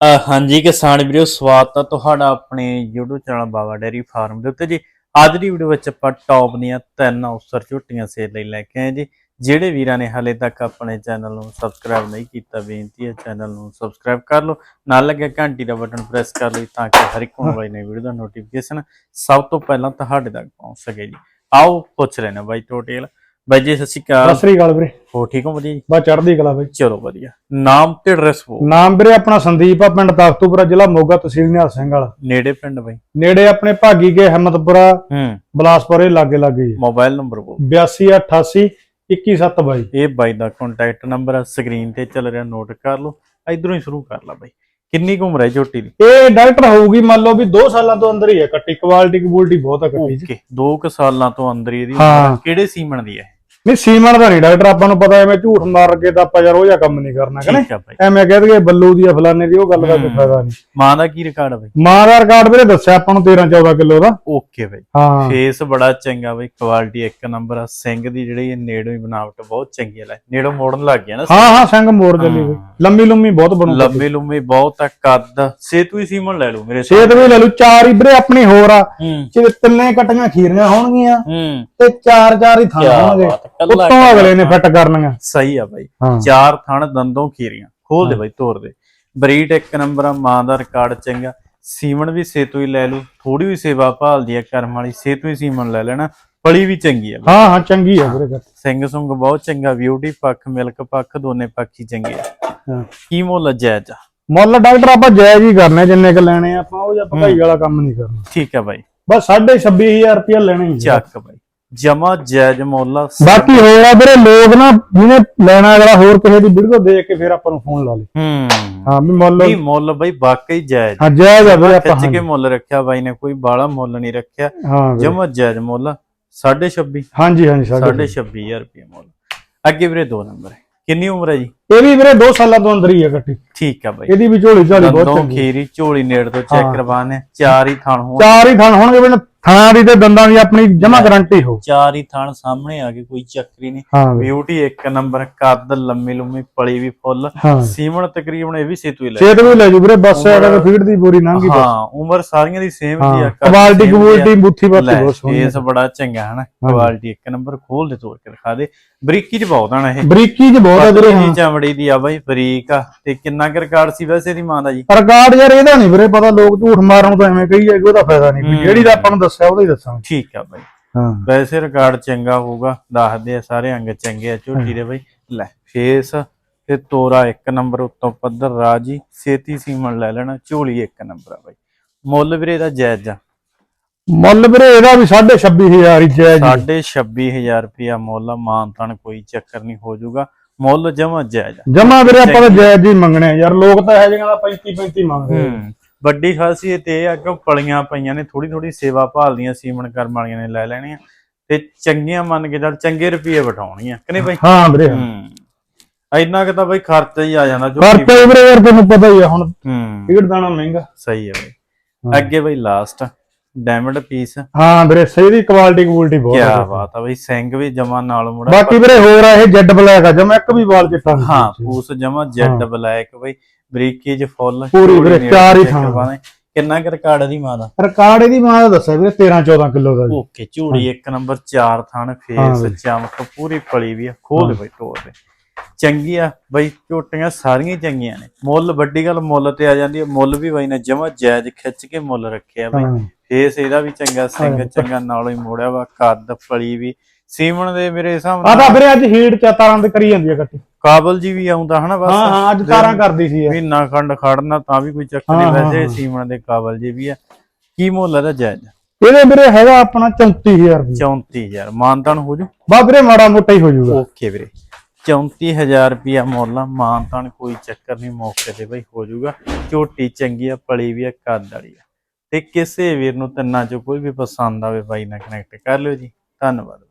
ਹਾਂਜੀ ਕਿਸਾਨ ਵੀਰੋ ਸਵਾਗਤ ਹੈ ਤੁਹਾਡਾ ਆਪਣੇ YouTube channel Baba dairy farm ਦੇ ਉੱਤੇ ਜੀ। ਅੱਜ ਦੀ ਵੀਡੀਓ ਵਿੱਚ ਆਪਾਂ ਟੌਪ ਦੀਆਂ ਤਿੰਨ ਅਫਸਰ ਝੁੱਟੀਆਂ ਸੇਲ ਲਈ ਲੈ ਕੇ ਆਏ ਜੀ। ਜਿਹੜੇ ਵੀਰਾਂ ਨੇ ਹਾਲੇ ਤੱਕ ਆਪਣੇ ਚੈਨਲ ਨੂੰ ਸਬਸਕ੍ਰਾਈਬ ਨਹੀਂ ਕੀਤਾ ਬੇਨਤੀ ਹੈ ਚੈਨਲ ਨੂੰ ਸਬਸਕ੍ਰਾਈਬ ਕਰ ਲਓ। ਨਾਲ ਲੱਗੇ ਘੰਟੀ ਦਾ ਬਟਨ ਪ੍ਰੈਸ ਕਰ ਲਓ ਤਾਂ ਕਿ ਹਰ ਇੱਕ ਮੋਬਾਈਲ ਨੇ ਵੀਡੀਓ ਦਾ ਨੋਟੀਫਿਕੇਸ਼ਨ ਸਭ ਤੋਂ ਪਹਿਲਾਂ ਤੁਹਾਡੇ ਤੱਕ ਪਹੁੰਚ ਸਕੇ ਜੀ। ਆਓ ਪੁੱਛ ਲੈਣਾ ਬਾਈ ਟੋਟਲ ਬਾਈ ਜੀ ਸਤਿ ਸ਼੍ਰੀ ਸਤਿ ਅਕਾਲ ਸ੍ਰੀ ਅਕਾਲ ਵੀਰੇ। ਹੋ ਠੀਕ ਹੋ ਵਧੀਆ ਜੀ? ਬਾ ਚੜ੍ਹਦੀ ਕਲਾ ਬਾਈ। ਚਲੋ ਵਧੀਆ। ਨਾਮ ਤੇ ਐਡਰੈਸ ਬੋ ਨਾਮ ਵੀਰੇ ਆਪਣਾ ਸੰਦੀਪ ਆ ਪਿੰਡ ਤਖਤੂਪੁਰਾ ਜ਼ਿਲ੍ਹਾ ਮੋਗਾ ਤਹਿਸੀਲ ਨਿਹਾਲ ਸਿੰਘ ਵਾਲਾ। ਨੇੜੇ ਪਿੰਡ ਬਾਈ। ਨੇੜੇ ਆਪਣੇ ਭਾਗੀ ਕੇ ਹਿੰਮਤਪੁਰਾ ਹੂੰ। ਬਲਾਸਪੁਰੇ ਲਾਗੇ ਲਾਗੇ ਜੀ ਮੋਬਾਈਲ ਨੰਬਰ ਬੋ 8288 21722 ਇਹ ਬਾਈ ਦਾ ਕੰਟੈਕਟ ਨੰਬਰ ਆ ਸਕਰੀਨ ਤੇ ਚੱਲ ਰਿਹਾ ਨੋਟ ਕਰ ਲਓ। ਇਧਰੋਂ ਹੀ ਸ਼ੁਰੂ ਕਰ ਲਾ ਬਾਈ। ਕਿੰਨੀ ਕੁ ਉਮਰ ਹੈ ਝੋਟੀ ਦੀ? ਇਹ ਡਾਕਟਰ ਹੋਊਗੀ ਮੰਨ ਲਓ ਵੀ 2 ਸਾਲਾਂ ਤੋਂ ਅੰਦਰ ਹੀ ਹੈ ਕੱਟੀ ਕੁਆਲਿਟੀ ਕਬੂਲਟੀ ਬਹੁਤ ਆ ਕੱਟੀ 'ਚ। ਓਕੇ 2 ਕੁ ਸਾਲਾਂ ਤੋਂ ਅੰਦਰ ਹੀ ਇਹਦੀ ਹਾਂ। ਕਿਹੜੇ ਸੀਮਨ ਦੀ ਹੈ? ਨਹੀਂ ਸੀਮਨ ਦਾ ਨਹੀਂ ਡਾਕਟਰ ਆਪਾਂ ਨੂੰ ਪਤਾ ਐਵੇਂ ਝੂਠ ਮਾਰ ਕੇ ਤਾਂ ਆਪਾਂ ਯਾਰ ਉਹ ਜਿਹਾ ਕੰਮ ਨਹੀਂ ਕਰਨਾ ਠੀਕ ਆ ਬਾਈ। ਐਵੇਂ ਕਹਿ ਦਈਏ ਬੱਲੂ ਦੀ ਆ ਫਲਾਣੇ ਦੀ ਉਹ ਗੱਲ ਦਾ ਕੋਈ। ਫਾਇਦਾ ਨਹੀਂ। ਮਾਂ ਦਾ ਕੀ ਰਿਕਾਰਡ ਆ ਬਾਈ? ਮਾਂ ਦਾ ਰਿਕਾਰਡ ਵੀਰੇ ਦੱਸਿਆ ਆਪਾਂ ਨੂੰ 13 14 ਕਿਲੋ ਦਾ। ਓਕੇ ਬਾਈ। ਹਾਂ। ਫੇਸ ਬੜਾ ਚੰਗਾ ਬਾਈ ਕੁਆਲਿਟੀ ਇੱਕ ਨੰਬਰ ਆ। ਸਿੰਘ ਦੀ ਜਿਹੜੀ ਇਹ ਨੇੜੋਂ ਹੀ ਬਣਾਵਟ ਬਹੁਤ ਚੰਗੀ ਲੈ ਨੇੜੋਂ ਮੋੜਨ ਲੱਗ ਗਿਆ ਨਾ ਹਾਂ ਹਾਂ ਸਿੰਘ ਮੋੜ ਚੱਲੀ ਬਈ ਹਾਂ। ਲੰਮੀ ਲੰਮੀ ਬਹੁਤ ਬਣੂ ਲੰਮੇ ਲੰਮੇ ਬਹੁਤ ਆ ਕੱਦ ਸੇਤੂ ਹੀ ਸੀਮਨ ਲੈ ਲਓ ਮੇਰੇ ਸੇਤ ਵੀ ਲੈ ਲੂ ਚਾਰ ਹੀ ਵੀਰੇ ਆਪਣੀ ਹੋਰ ਆ। ਹੂੰ। ਜਿਹੜੇ ਤਿੰਨੇ ਕਟੀਆਂ ਖੀਰੀਆਂ ਹੋਣਗੀਆਂ ਹੂੰ। ਤੇ ਚਾਰ ਚਾਰ ਹੀ ਥਾਂ ਹੋਣਗੇ। ਬਾਤ ਉੱਤੋਂ ਅਗਲੇ ਨੇ ਫਿੱਟ ਕਰਨੀਆਂ। ਸਹੀ ਆ ਬਾਈ। ਚਾਰ ਥਣ ਦੰਦੋਂ ਖੀਰੀਆਂ। ਖੋਲ ਦੇ ਬਾਈ ਤੋੜ ਦੇ। ਬਰੀਡ ਇੱਕ ਨੰਬਰ ਆ ਮਾਂ ਦਾ ਰਿਕਾਰਡ ਚੰਗਾ। ਸੀਮਨ ਵੀ ਸੇਤੂ ਹੀ ਲੈ ਲੂ। ਥੋੜੀ ਵੀ ਸੇਵਾ ਭਾਲਦੀ ਆ ਕਰਮ ਵਾਲੀ ਸੇਤੂ ਹੀ ਸੀਮਨ ਲੈ ਲੈਣਾ। ਪਲੀ ਵੀ ਚੰਗੀ ਆ ਹਾਂ ਹਾਂ ਚੰਗੀ ਆ ਵੀਰੇ। ਸਿੰਘ ਸੁੰਗ ਬਹੁਤ ਚੰਗਾ ਬਿਊਟੀ ਪੱਖ ਮਿਲਕ ਪੱਖ ਦੋਨੇ ਪੱਖ ਹੀ ਚੰਗੇ ਆ। ਕੀ ਮੁੱਲ ਜਾਇਜ਼? ਆ ਮੁੱਲ ਡਾਕਟਰ ਆਪਾਂ ਜਾਇਜ਼ ਹੀ ਕਰਨੇ ਜਿੰਨੇ ਕ ਲੈਣੇ ਆਪਾਂ ਉਹ ਜਿਹਾ ਭਕਾਈ ਵਾਲਾ ਕੰਮ ਨਹੀਂ ਕਰਨਾ। ਠੀਕ ਆ ਬਾਈ। ਬਸ 26500 ਰੁਪਇਆ ਲੈਣੇ ਹੀ। ਚੱਕ ਬਾਈ। ਜਮਾ ਜਾਇਜ਼ ਮੁੱਲ। ਬਾਕੀ ਹੋਰ ਆ ਵੀਰੇ ਲੋਕ ਨਾ ਜਿਹਨੇ ਲੈਣਾ ਅਗਲਾ ਹੋਰ ਕਿਸੇ ਦੀ ਵੀਡੀਓ ਦੇਖ ਕੇ ਫਿਰ ਆਪਾਂ ਨੂੰ ਫੋਨ ਲਾ ਲੇ। ਹੂੰ। ਹਾਂ ਵੀ ਮੁੱਲ ਨਹੀਂ ਮੁੱਲ ਬਾਈ ਵਾਕਈ ਜਾਇਜ਼। ਹਾਂ ਜਾਇਜ਼ ਆ ਵੀਰੇ ਆਪਾਂ ਖਿੱਚ ਕੇ ਮੁੱਲ ਰੱਖਿਆ ਬਾਈ ਨੇ ਕੋਈ ਬਾਲਾ ਮੁੱਲ ਨਹੀਂ ਰੱਖਿਆ। ਹਾਂ। ਜਮਾ ਜਾਇਜ਼ ਮੁੱਲ 26.5 ਹਾਂਜੀ ਹਾਂਜੀ ਸਾਡੇ 26000 ਰੁਪਏ ਮੁੱਲ। ਅੱਗੇ ਵੀਰੇ ਦੋ ਨੰਬਰ ਹੈ। ਕਿੰਨੀ ਉਮਰ ਹੈ ਜੀ? ਇਹ ਵੀ ਵੀਰੇ 2 ਸਾਲਾਂ ਤੋਂ ਅੰਦਰ ਹੀ ਆ ਕੱਟੀ ਠੀਕ ਆ ਬਾਈ। ਇਹਦੀ ਵੀ ਝੋਲੀ ਝਾਲੀ ਬਹੁਤ ਚੰਗੀ ਖੀਰੀ ਝੋਲੀ ਨੇੜ ਤੋਂ ਚੈੱਕ ਹਾਂ। ਕਰਵਾਣੇ ਚਾਰ ਹੀ ਥਣ ਹੋਣ। ਚਾਰ ਹੀ ਥਣ ਹੋਣਗੇ ਵੀਰੇ ਥਾਂ ਦੀ ਤੇ ਦੰਦਾਂ ਦੀ ਆਪਣੀ ਜਮਾ ਗਾਰੰਟੀ ਹੋ ਚਾਰ ਹੀ ਥਣ ਸਾਹਮਣੇ ਆ ਗਏ ਕੋਈ ਚੱਕਰੀ ਨਹੀਂ। ਹਾਂ ਬਿਊਟੀ ਇੱਕ ਨੰਬਰ ਕੱਦ ਲੰਮੀ ਲੰਮੀ ਪਲੀ ਵੀ ਫੁੱਲ। ਹਾਂ। ਸੀਮਣ ਤਕਰੀਬਨ ਇਹ ਵੀ ਸੇਤੂ ਹੀ ਲੈ ਛੇਤ ਵੀ ਲੈ ਜੂ ਵੀਰੇ ਬੱਸ ਅਗਰ ਫੀਡ ਦੀ ਪੂਰੀ ਲੰਘੀ ਹਾਂ ਉਮਰ ਸਾਰੀਆਂ ਦੀ ਸੇਮ ਦੀ ਆ ਹਾਂ ਕੱਦ ਕੁਆਲਿਟੀ same ਦੀ ਆ। ਕੁਆਲਿਟੀ ਬੁੱਥੀ ਬਾਤੀ ਲੈ ਬਹੁਤ ਸੋਹਣੀ ਫੇਸ ਬੜਾ ਚੰਗਾ ਹੈ ਨਾ। ਕੁਆਲਿਟੀ ਇੱਕ ਨੰਬਰ ਖੋਲ ਦੇ ਤੋੜ ਕੇ ਦਿਖਾ ਦੇ। ਬਰੀਕੀ ਚ ਬਹੁਤ ਆਣਾ ਇਹ। ਬਰੀਕੀ ਚ ਬਹੁਤ ਆ ਵੀਰੇ ਹਾਂ। ਚਮੜੀ ਦੀ ਆ ਬਾਈ ਬਰੀਕ ਆ। ਤੇ ਕਿੰਨਾ ਕੁ ਰਿਕਾਰਡ ਸੀ ਵੈਸੇ ਦੀ ਮਾਂ ਦਾ ਜੀ? ਰਿਕਾਰਡ ਯਾਰ ਇਹਦਾ ਨਹੀਂ ਵੀਰੇ ਪਤਾ ਲੋਕ ਝੂਠ ਮਾਰਨ ਤਾਂ ਐਵੇਂ ਕਹੀ ਜਾਏ ਉਹਦਾ ਫਾਇਦਾ ਨਹੀਂ। ਜਿਹੜੀ ਦਾ ਆਪਾਂ ਨੂੰ ਦੱਸਿਆ ਉਹਦਾ ਹੀ ਦੱਸਾਂਗੇ। ਠੀਕ ਆ ਬਾਈ। ਹਾਂ। ਵੈਸੇ ਰਿਕਾਰਡ ਚੰਗਾ ਹੋਊਗਾ ਦੱਸਦੇ ਆ ਸਾਰੇ ਅੰਗ ਚੰਗੇ ਆ ਝੋਟੀ ਦੇ ਬਾਈ। ਲੈ ਫੇਸ ਤੇ ਤੋਰਾ ਇੱਕ ਨੰਬਰ ਉੱਤੋਂ ਪੱਧਰ ਰਾਜੀ। ਛੇਤੀ ਸੀਮਨ ਲੈ ਲੈਣਾ ਝੋਲੀ ਇੱਕ ਨੰਬਰ ਆ ਬਾਈ। ਮੁੱਲ ਵੀਰੇ ਦਾ ਜਾਇਜ਼ ਆ। ਮੁੱਲ ਵੀਰੇ ਇਹਦਾ ਵੀ 26500 ਹੀ ਜਾਇਜ਼ ਹੀ। ਸਾਢੇ 26000 ਰੁਪਿਆ ਮੁੱਲ ਆ, ਮਾਨ ਤਾਨ ਕੋਈ ਚੱਕਰ ਨਹੀਂ ਹੋ ਜਾਊਗਾ। ਮੁੱਲ ਜਮਾ ਜਾਇਜ਼ ਆ। ਜਮਾ ਵੀਰੇ ਆਪਾਂ ਤਾਂ ਜਾਇਜ਼ ਹੀ ਮੰਗਣੇ ਆ। ਯਾਰ ਲੋਕ ਤਾਂ ਇਹ ਜਿਹਾ ਦਾ 35 35 ਮੰਗਦੇ ਆ। ਹੂੰ ਵੱਡੀ ਖਾਸੀਅਤ ਇਹ ਆ ਕਿ ਪਲੀਆਂ ਪਈਆਂ ਨੇ ਥੋੜੀ ਥੋੜੀ ਸੇਵਾ ਭਾਲਦੀਆਂ ਸੀਮਨ ਕਰਮ ਵਾਲੀਆਂ ਨੇ ਲੈ ਲੈਣੀਆਂ। ਤੇ ਚੰਗੀਆਂ ਮੰਨ ਕੇ ਚੱਲ ਚੰਗੇ ਰੁਪਏ ਬਿਠਾਉਣੀਆਂ ਕਿ ਨਹੀਂ ਬਾਈ? ਹਾਂ ਵੀਰੇ। ਹੂੰ ਇੰਨਾ ਕਿ ਤਾਂ ਬਾਈ ਖਰਚਾ ਹੀ ਆ ਜਾਂਦਾ ਜੋ ਖਰਚਾ ਹੀ ਵੀਰੇ ਯਾਰ ਤੈਨੂੰ ਪਤਾ ਹੀ ਆ ਹੁਣ। ਹੂੰ। ਫੀਡ ਦਾਣਾ ਮਹਿੰਗਾ। ਸਹੀ ਹੈ ਬਾਈ। ਅੱਗੇ ਬਾਈ ਲਾਸਟ ਡਾਇਮੰਡ ਪੀਸ ਹਾਂ ਵੀਰੇ ਸਹੀ ਦੀ ਕੁਆਲਿਟੀ ਕੁਆਲਿਟੀ ਬਹੁਤ ਕੀ ਆ ਬਾਤ ਆ ਬਾਈ ਸਿੰਘ ਵੀ ਜਮਾ ਨਾਲ ਮੁੜਾ। ਬਾਕੀ ਵੀਰੇ ਹੋਰ ਆ ਇਹ ਜੈਡ ਬਲੈਕ ਆ ਜਮਾ ਇੱਕ ਵੀ ਵਾਲ ਚਿੱਟਾ ਹਾਂ ਪੂਸ ਜਮਾ ਜੈਡ ਬਲੈਕ ਬਾਈ ਬਰੀਕੇਜ ਫੁੱਲ ਪੂਰੀ ਵੀਰੇ, ਚਾਰ ਹੀ ਥਾਂ। ਕਿੰਨਾ ਕੁ ਰਿਕਾਰਡ ਦੀ ਮਾਂ ਦਾ? ਰਿਕਾਰਡ ਇਹਦੀ ਮਾਂ ਦਾ ਦੱਸਿਆ ਵੀਰੇ 13 14 ਕਿਲੋ ਦਾ। ਓਕੇ ਝੂੜੀ ਇੱਕ ਨੰਬਰ ਚਾਰ ਹਾਂ ਫੇਸ। ਚਮਕ ਪੂਰੀ ਪਲੀ ਵੀ ਆ ਖੋਲ ਦੇ ਬਈ ਤੋੜ ਦੇ ਚੰਗੀ ਆ ਬਈ ਝੋਟੀਆਂ ਸਾਰੀਆਂ ਚੰਗੀਆਂ ਨੇ। ਮੁੱਲ ਵੱਡੀ ਗੱਲ ਮੁੱਲ ਤੇ ਆ ਜਾਂਦੀ ਹੈ ਮੁੱਲ ਵੀ ਬਾਈ ਨੇ ਜਮਾ ਜਾਇਜ਼ ਖਿੱਚ ਕੇ ਮੁੱਲ ਰੱਖਿਆ ਬਈ। ਫੇਸ ਇਹਦਾ ਵੀ ਚੰਗਾ ਸਿੰਘ ਚੰਗਾ ਨਾਲੋਂ ਹੀ ਮੋੜਿਆ ਵਾ ਕੱਦ ਫਲੀ ਵੀ। ਸੀਮਣ ਦੇ ਮੇਰੇ ਹਿਸਾਬ ਨਾਲ ਵੀਰੇ ਅੱਜ ਹੀਟ ਚ ਤਾਰਾਂ ਤੇ ਕਰੀ ਜਾਂਦੀ ਆ ਕੱਟੀ। ਕਾਬਲ ਜੀ ਵੀ ਆਉਂਦਾ ਹਨਾ ਬਸ। ਹਾਂ ਹਾਂ ਅੱਜ ਤਾਰਾਂ ਕਰਦੀ ਸੀ। ਮਹੀਨਾ ਖੰਡ ਖੜਨਾ ਤਾਂ ਵੀ ਕੋਈ ਚੱਕਰ ਨਹੀਂ ਵੈਸੇ। ਸੀਮਣ ਦੇ ਕਾਬਲ ਜੀ ਵੀ ਆ। ਕੀ ਮੁੱਲ ਇਹਦਾ ਜਾਇਜ਼? ਇਹਦੇ ਵੀਰੇ ਹੈਗਾ ਆਪਣਾ 34000 ਰੁਪਏ। 34000 ਮਾਨਤਾਨ ਹੋ ਜੂ? ਬਾ ਵੀਰੇ ਮਾੜਾ ਮੋਟਾ ਹੀ ਹੋ ਜਾਊਗਾ ਓਕੇ ਵੀਰੇ। 34000 ਰੁਪਿਆ ਮੁੱਲ ਆ ਮਾਨਤਾਨ ਕੋਈ ਚੱਕਰ ਨਹੀਂ, ਮੌਕੇ ਤੇ ਬਈ ਹੋ ਜਾਊਗਾ। ਝੋਟੀ ਚੰਗੀ ਆ, ਪਲੀ ਵੀ ਆ, ਕੱਦ ਵਾਲੀ ਆ। ਤੇ ਕਿਸੇ ਵੀਰ ਨੂੰ ਤਿੰਨਾਂ ਚੋਂ ਕੋਈ ਵੀ ਪਸੰਦ ਆਵੇ, ਬਾਈ ਨਾਲ ਕਨੈਕਟ ਕਰ ਲਿਓ ਜੀ। ਧੰਨਵਾਦ।